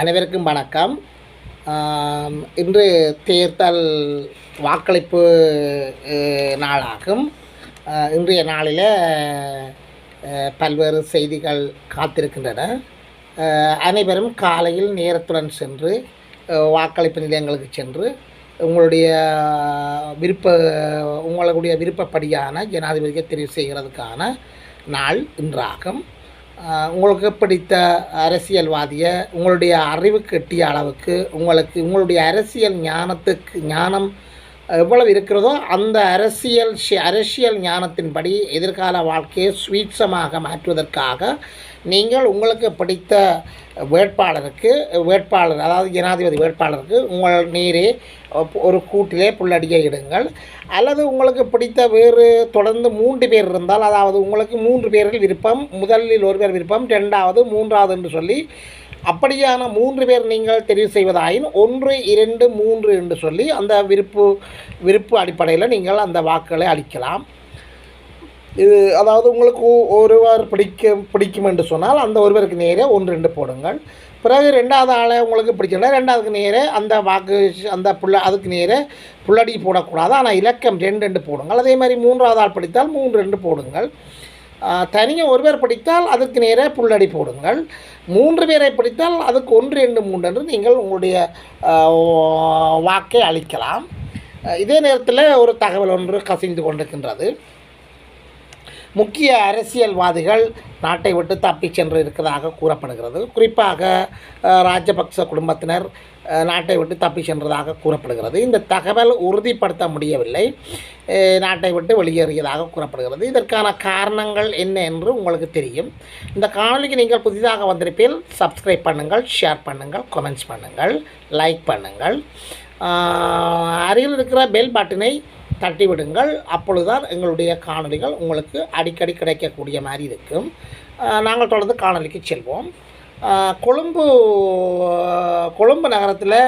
அனைவருக்கும் வணக்கம். இன்று தேர்தல் வாக்களிப்பு நாளாகும். இன்றைய நாளில் பல்வேறு செய்திகள் காத்திருக்கின்றன. அனைவரும் காலையில் நேரத்துடன் சென்று வாக்களிப்பு நிலையங்களுக்கு சென்று உங்களுடைய விருப்ப உங்களுடைய விருப்பப்படியான ஜனாதிபதியை தெரிவு செய்கிறதுக்கான நாள் இன்றாகும். உங்களுக்கு பிடித்த அரசியல்வாதியை உங்களுடைய அறிவுக்கு எட்டிய அளவுக்கு உங்களுக்கு உங்களுடைய அரசியல் ஞானத்துக்கு ஞானம் எவ்வளவு இருக்கிறதோ அந்த அரசியல் அரசியல் ஞானத்தின்படி எதிர்கால வாழ்க்கையை சுவீட்சமாக மாற்றுவதற்காக நீங்கள் உங்களுக்கு பிடித்த வேட்பாளருக்கு வேட்பாளர் அதாவது ஜனாதிபதி வேட்பாளருக்கு உங்கள் நீரே ஒரு கூட்டிலே புள்ளடியை இடுங்கள். அல்லது உங்களுக்கு பிடித்த வேறு தொடர்ந்து மூன்று பேர் இருந்தால் அதாவது உங்களுக்கு மூன்று பேரில் விருப்பம் முதலில் ஒருவர் விருப்பம் ரெண்டாவது மூன்றாவது என்று சொல்லி அப்படியான மூன்று பேர் நீங்கள் தெரிவு செய்வதாயின் ஒன்று இரண்டு மூன்று என்று சொல்லி அந்த விருப்பு விருப்பு அடிப்படையில் நீங்கள் அந்த வாக்குகளை அளிக்கலாம். இது அதாவது உங்களுக்கு ஒருவர் பிடிக்கும் பிடிக்கும் என்று சொன்னால் அந்த ஒருவருக்கு நேரே ஒன்று ரெண்டு போடுங்கள். பிறகு ரெண்டாவது ஆளை உங்களுக்கு பிடிக்கல ரெண்டாவதுக்கு நேரே அந்த வாக்கு அந்த புள்ள அதுக்கு நேரே புள்ளடி போடக்கூடாது. ஆனால் இலக்கம் ரெண்டு ரெண்டு போடுங்கள். அதே மாதிரி மூன்றாவது ஆள் பிடித்தால் மூன்று ரெண்டு போடுங்கள். தனியாக ஒருவர் பிடித்தால் அதுக்கு நேராக புள்ளடி போடுங்கள். மூன்று பேரை பிடித்தால் அதுக்கு ஒன்று ரெண்டு மூன்று என்று நீங்கள் உங்களுடைய வாக்கை அளிக்கலாம். இதே நேரத்தில் ஒரு தகவல் ஒன்று கசிந்து கொண்டிருக்கின்றது. முக்கிய அரசியல்வாதிகள் நாட்டை விட்டு தப்பிச் சென்று இருக்கிறதாக கூறப்படுகிறது. குறிப்பாக ராஜபக்ச குடும்பத்தினர் நாட்டை விட்டு தப்பி சென்றதாக கூறப்படுகிறது. இந்த தகவல் உறுதிப்படுத்த முடியவில்லை. நாட்டை விட்டு வெளியேறியதாக கூறப்படுகிறது. இதற்கான காரணங்கள் என்ன என்று உங்களுக்கு தெரியும். இந்த காணொலிக்கு நீங்கள் புதிதாக வந்திருப்பீல் சப்ஸ்கிரைப் பண்ணுங்கள் ஷேர் பண்ணுங்கள் கமெண்ட்ஸ் பண்ணுங்கள் லைக் பண்ணுங்கள். அருகில் இருக்கிற பெல் பட்டனை தட்டிவிடுங்கள். அப்பொழுதுதான் எங்களுடைய காணொளிகள் உங்களுக்கு அடிக்கடி கிடைக்கக்கூடிய மாதிரி இருக்கும். நாங்கள் தொடர்ந்து காணொளிக்கு செல்வோம். கொழும்பு கொழும்பு நகரத்தில்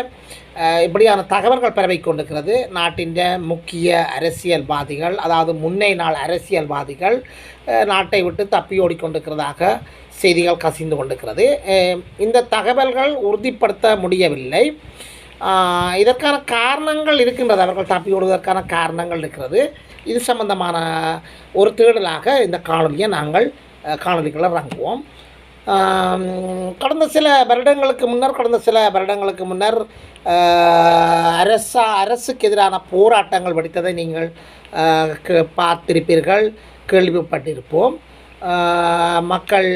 இப்படியான தகவல்கள் பரவி கொண்டிருக்கிறது. நாட்டின் முக்கிய அரசியல்வாதிகள் அதாவது முன்னே நாள் அரசியல்வாதிகள் நாட்டை விட்டு தப்பி ஓடிக்கொண்டிருக்கிறதாக செய்திகள் கசிந்து கொண்டிருக்கிறது. இந்த தகவல்கள் உறுதிப்படுத்த முடியவில்லை. இதற்கான காரணங்கள் இருக்கின்றது. அவர்கள் தப்பி விடுவதற்கான காரணங்கள் இருக்கிறது. இது சம்பந்தமான ஒரு தேடலாக இந்த காணொலியை நாங்கள் காணொலிகளை வழங்குவோம். கடந்த சில வருடங்களுக்கு முன்னர் கடந்த சில வருடங்களுக்கு முன்னர் அரசா அரசுக்கு எதிரான போராட்டங்கள் வெடித்ததை நீங்கள் பார்த்திருப்பீர்கள் கேள்விப்பட்டிருப்போம். மக்கள்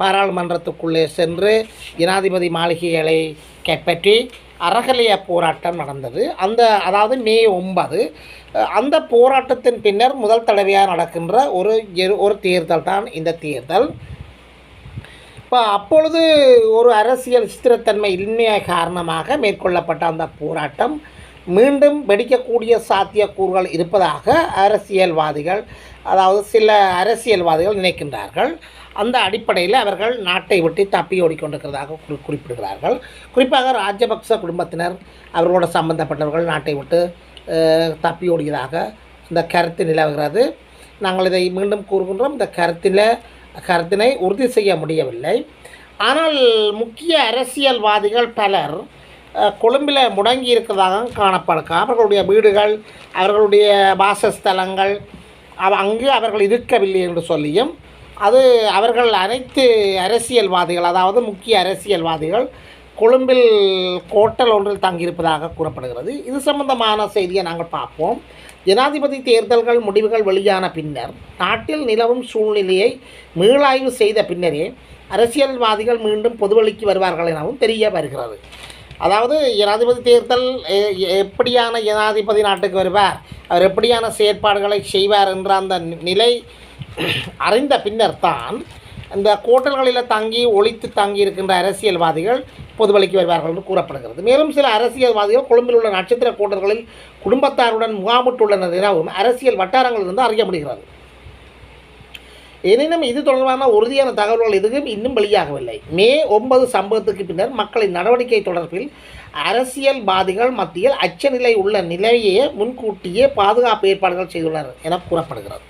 பாராளுமன்றத்துக்குள்ளே சென்று ஜனாதிபதி மாளிகைகளை கைப்பற்றி அறகலைய போராட்டம் நடந்தது. அந்த அதாவது மே ஒன்பது அந்த போராட்டத்தின் பின்னர் முதல் தடவையாக நடக்கின்ற ஒரு எரு- ஒரு தேர்தல் தான் இந்த தேர்தல். இப்போ அப்பொழுது ஒரு அரசியல் ஸ்திரத்தன்மை இன்மைய காரணமாக மேற்கொள்ளப்பட்ட அந்த போராட்டம் மீண்டும் வெடிக்கக்கூடிய சாத்தியக்கூறுகள் இருப்பதாக அரசியல்வாதிகள் அதாவது சில அரசியல்வாதிகள் நினைக்கின்றார்கள். அந்த அடிப்படையில் அவர்கள் நாட்டை விட்டு தப்பி ஓடிக்கொண்டிருக்கிறதாக குறி குறிப்பிடுகிறார்கள். குறிப்பாக ராஜபக்ச குடும்பத்தினர் அவர்களோட சம்பந்தப்பட்டவர்கள் நாட்டை விட்டு தப்பி ஓடியதாக இந்த கருத்து நிலவுகிறது. நாங்கள் இதை மீண்டும் கூறுகின்றோம். இந்த கருத்தில் கருத்தினை உறுதி செய்ய முடியவில்லை. ஆனால் முக்கிய அரசியல்வாதிகள் பலர் கொழும்பில் முடங்கி இருக்கிறதாக காணப்படுக அவர்களுடைய வீடுகள் அவர்களுடைய வாசஸ்தலங்கள் அங்கு அவர்கள் இருக்கவில்லை என்று சொல்லியும் அது அவர்கள் அனைத்து அரசியல்வாதிகள் அதாவது முக்கிய அரசியல்வாதிகள் கொழும்பில் கோட்டல் ஒன்றில் தங்கியிருப்பதாக கூறப்படுகிறது. இது சம்பந்தமான செய்தியை நாங்கள் பார்ப்போம். ஜனாதிபதி தேர்தல்கள் முடிவுகள் வெளியான பின்னர் நாட்டில் நிலவும் சூழ்நிலையை மீளாய்வு செய்த பின்னரே அரசியல்வாதிகள் மீண்டும் பொதுவெளிக்கு வருவார்கள் எனவும் தெரிய வருகிறது. அதாவது ஜனாதிபதி தேர்தல் எ- எப்படியான ஜனாதிபதி நாட்டுக்கு வருவார்? அவர் எப்படியான செயற்பாடுகளை செய்வார் என்ற அந்த நி- நிலை அறிந்த பின்னர் தான் இந்த கோட்டல்களில் தங்கி ஒழித்து தங்கி இருக்கின்ற அரசியல்வாதிகள் பொதுவழிக்கு வருவார்கள் என்று கூறப்படுகிறது. மேலும் சில அரசியல்வாதிகள் கொழும்பில் உள்ள நட்சத்திர கோட்டல்களில் குடும்பத்தாருடன் முகாமிட்டுள்ளனர் எனவும் அரசியல் வட்டாரங்களிலிருந்து அறிய முடிகிறது. எனினும் இது தொடர்பான உறுதியான தகவல்கள் எதுவும் இன்னும் வெளியாகவில்லை. மே ஒன்பது சம்பவத்துக்கு பின்னர் மக்களின் நடவடிக்கை தொடர்பில் அரசியல்வாதிகள் மத்தியில் அச்சநிலை உள்ள நிலையே முன்கூட்டியே பாதுகாப்பு ஏற்பாடுகள் செய்துள்ளனர் என கூறப்படுகிறது.